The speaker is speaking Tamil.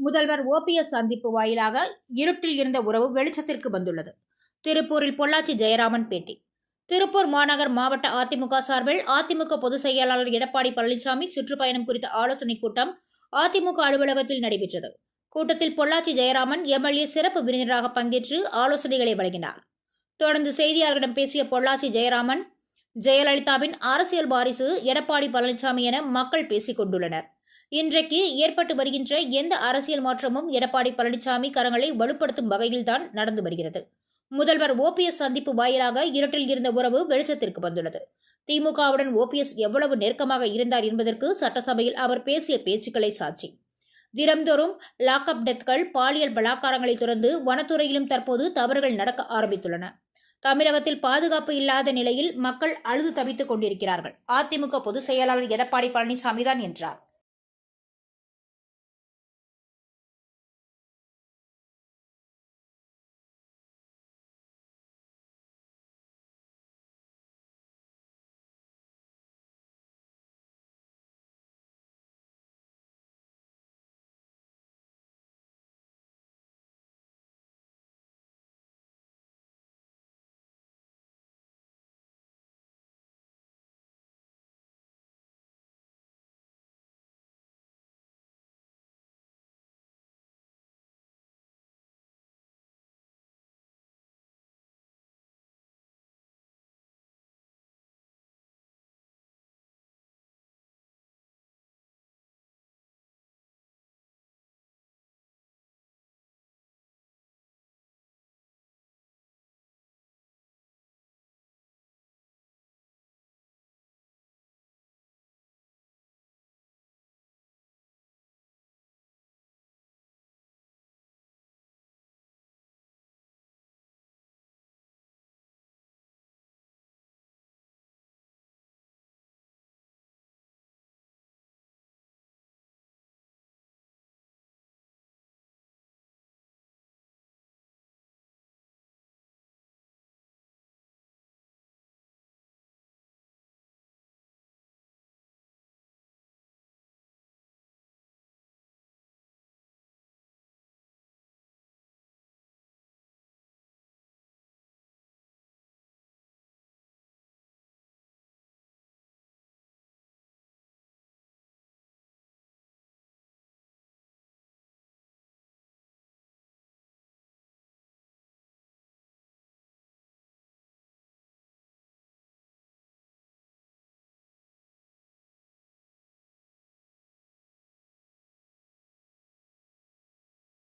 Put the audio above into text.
முதல்வர் ஓபிஎஸ் சந்திப்பு வாயிலாக இருட்டில் இருந்த உறவு வெளிச்சத்திற்கு வந்துள்ளது. திருப்பூரில் பொள்ளாச்சி ஜெயராமன் பேட்டி. திருப்பூர் மாநகர் மாவட்ட அதிமுக சார்பில் அதிமுக பொதுச் செயலாளர் எடப்பாடி பழனிசாமி சுற்றுப்பயணம் குறித்த ஆலோசனைக் கூட்டம் அதிமுக அலுவலகத்தில் நடைபெற்றது. கூட்டத்தில் பொள்ளாச்சி ஜெயராமன் எம்எல்ஏ சிறப்பு விருந்தினராக பங்கேற்று ஆலோசனைகளை வழங்கினார். தொடர்ந்து செய்தியாளர்களிடம் பேசிய பொள்ளாச்சி ஜெயராமன் ஜெயலலிதாவின் அரசியல் வாரிசு எடப்பாடி பழனிசாமி என மக்கள் பேசிக் கொண்டுள்ளனர். இன்றைக்கு ஏற்பட்டு வருகின்ற எந்த அரசியல் மாற்றமும் எடப்பாடி பழனிசாமி கரங்களை வலுப்படுத்தும் வகையில்தான் நடந்து வருகிறது. முதல்வர் ஓபிஎஸ் சந்திப்பு வாயிலாக இருட்டில் இருந்த உறவு வெளிச்சத்திற்கு வந்துள்ளது. திமுகவுடன் ஓபிஎஸ் எவ்வளவு நெருக்கமாக இருந்தார் என்பதற்கு சட்டசபையில் அவர் பேசிய பேச்சுக்களை சாட்சி. தினம்தோறும் லாக்அப் டெத்கள் பாலியல் பலாக்காரங்களை தொடர்ந்து வனத்துறையிலும் தற்போது தவறுகள் நடக்க ஆரம்பித்துள்ளன. தமிழகத்தில் பாதுகாப்பு இல்லாத நிலையில் மக்கள் அழுது தவித்துக் கொண்டிருக்கிறார்கள். அதிமுக பொதுச் செயலாளர் எடப்பாடி பழனிசாமி தான் என்றார்.